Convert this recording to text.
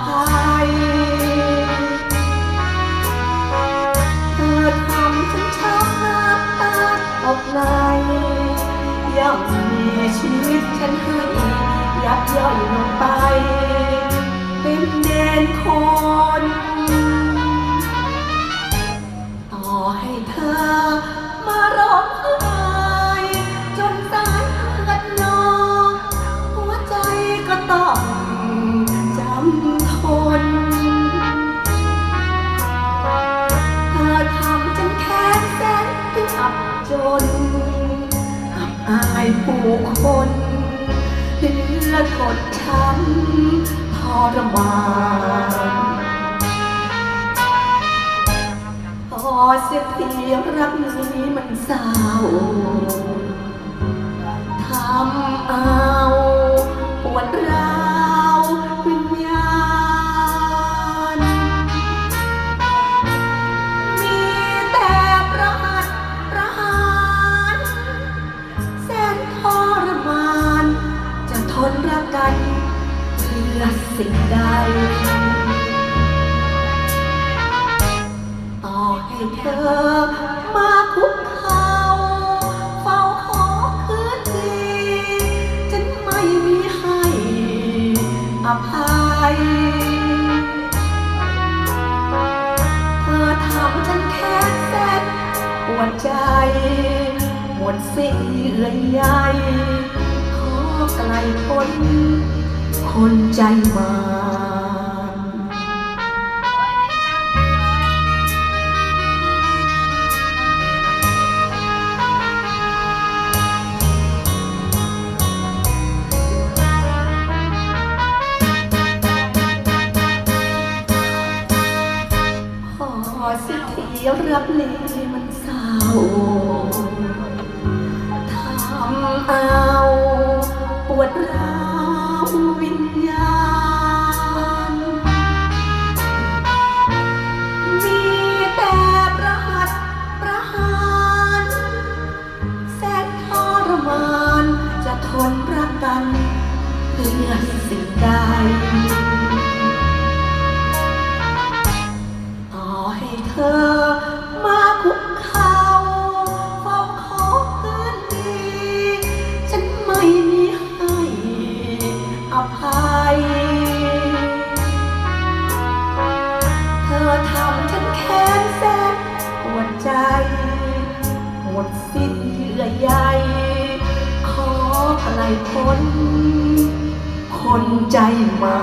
ภัย เธอทำฉันช้ำน้ำตาตกไหลยังมีชีวิตฉันให้ยับย่อยลงไป เป็นเด่นคน จนอับอายผู้คนเหลือทดช้ำทรมานพอเสียทีรักนี้มันเศร้าทำเอา หมดสิ้นเอื่อใยขอไกลพ้นคนใจมา สิทีรับนี้มันเศร้าทำเอาปวดร้าววิญญาณ มีแต่ประหัตประหารแสนทรมานจะทนรักกันเพื่อสิ่งใด หมดสิ้นเยื่อใยขออะไรพ้นคนใจมา